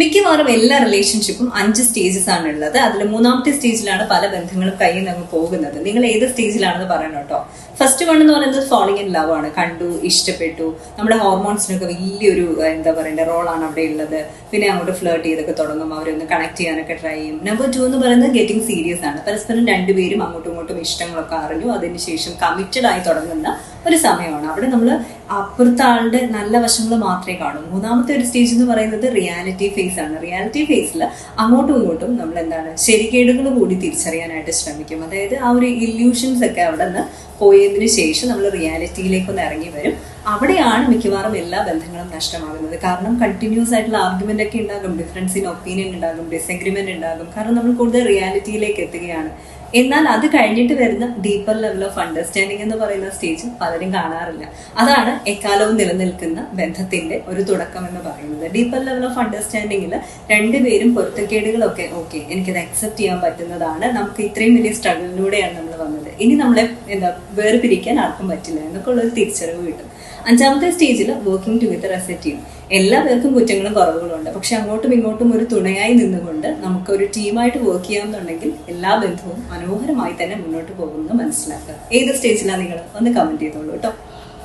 മിക്കവാറും എല്ലാ റിലേഷൻഷിപ്പും അഞ്ച് സ്റ്റേജസ് ആണ് ഉള്ളത്. അതിൽ മൂന്നാമത്തെ സ്റ്റേജിലാണ് പല ബന്ധങ്ങളും കയ്യിൽ നിന്ന് പോകുന്നത്. നിങ്ങൾ ഏത് സ്റ്റേജിലാണെന്ന് പറയണം കേട്ടോ. ഫസ്റ്റ് വൺ എന്ന് പറയുന്നത് ഫോളിങ് ഇൻ ലവ് ആണ്. കണ്ടു ഇഷ്ടപ്പെട്ടു. നമ്മുടെ ഹോർമോൺസിനൊക്കെ വലിയൊരു എന്താ പറയണ്ട റോളാണ് അവിടെ ഉള്ളത്. പിന്നെ അങ്ങോട്ട് ഫ്ലേർട്ട് ചെയ്തൊക്കെ തുടങ്ങും. അവരൊന്ന് കണക്ട് ചെയ്യാനൊക്കെ ട്രൈ ചെയ്യും. നമ്പർ ടു എന്ന് പറയുന്നത് ഗെറ്റിംഗ് സീരിയസ് ആണ്. പരസ്പരം രണ്ടുപേരും അങ്ങോട്ടും ഇങ്ങോട്ടും ഇഷ്ടങ്ങളൊക്കെ അറിഞ്ഞു. അതിനുശേഷം കമ്മിറ്റഡ് ആയി തുടങ്ങുന്ന ഒരു സമയമാണ്. അവിടെ നമ്മൾ അപ്പുറത്തെ ആളുടെ നല്ല വശങ്ങൾ മാത്രമേ കാണൂ. മൂന്നാമത്തെ ഒരു സ്റ്റേജ് എന്ന് പറയുന്നത് റിയാലിറ്റി ഫേസ് ആണ്. റിയാലിറ്റി ഫേസിൽ അങ്ങോട്ടും ഇങ്ങോട്ടും നമ്മൾ എന്താണ് ശരികേടുകൾ കൂടി തിരിച്ചറിയാനായിട്ട് ശ്രമിക്കും. അതായത് ആ ഒരു ഇല്യൂഷൻസ് ഒക്കെ അവിടെ നിന്ന് പോയതിന് ശേഷം നമ്മൾ റിയാലിറ്റിയിലേക്ക് ഒന്ന് ഇറങ്ങി വരും. അവിടെയാണ് മിക്കവാറും എല്ലാ ബന്ധങ്ങളും നഷ്ടമാകുന്നത്. കാരണം കണ്ടിന്യൂസ് ആയിട്ടുള്ള ആർഗ്യുമെന്റ് ഒക്കെ ഉണ്ടാകും. ഡിഫറൻസ് ഇൻ ഒപ്പീനിയൻ ഉണ്ടാകും. ഡിസഗ്രിമെന്റ് ഉണ്ടാകും. കാരണം നമ്മൾ കൂടുതൽ റിയാലിറ്റിയിലേക്ക് എത്തുകയാണ്. എന്നാൽ അത് കഴിഞ്ഞിട്ട് വരുന്ന ഡീപ്പർ ലെവൽ ഓഫ് അണ്ടർസ്റ്റാൻഡിംഗ് എന്ന് പറയുന്ന സ്റ്റേജ് പലരും കാണാറില്ല. അതാണ് എക്കാലവും നിലനിൽക്കുന്ന ബന്ധത്തിന്റെ ഒരു തുടക്കം എന്ന് പറയുന്നത്. ഡീപ്പർ ലെവൽ ഓഫ് അണ്ടർസ്റ്റാൻഡിങ്ങിൽ രണ്ടുപേരും പൊരുത്തക്കേടുകളൊക്കെ ഓക്കെ എനിക്കത് അക്സെപ്റ്റ് ചെയ്യാൻ പറ്റുന്നതാണ്. നമുക്ക് ഇത്രയും വലിയ സ്ട്രഗിളിലൂടെയാണ് നമ്മൾ വന്നത്. ഇനി നമ്മളെ എന്താ വേർപിരിക്കാൻ ആർക്കും പറ്റില്ല എന്നൊക്കെ ഉള്ളൊരു തിരിച്ചറിവ് കിട്ടും. അഞ്ചാമത്തെ സ്റ്റേജിൽ working together as a team എല്ലാ പേർക്കും കുറ്റങ്ങളും കുറവുകളും ഉണ്ട്. പക്ഷെ അങ്ങോട്ടും ഇങ്ങോട്ടും ഒരു തുണയായി നിന്നുകൊണ്ട് നമുക്ക് ഒരു ടീമായിട്ട് വർക്ക് ചെയ്യാമെന്നുണ്ടെങ്കിൽ എല്ലാ ബന്ധവും മനോഹരമായി തന്നെ മുന്നോട്ട് പോകുമെന്ന് മനസ്സിലാക്കുക. ഏത് സ്റ്റേജിലാണ് നിങ്ങൾ? ഒന്ന് കമന്റ് ചെയ്തോളൂ കേട്ടോ.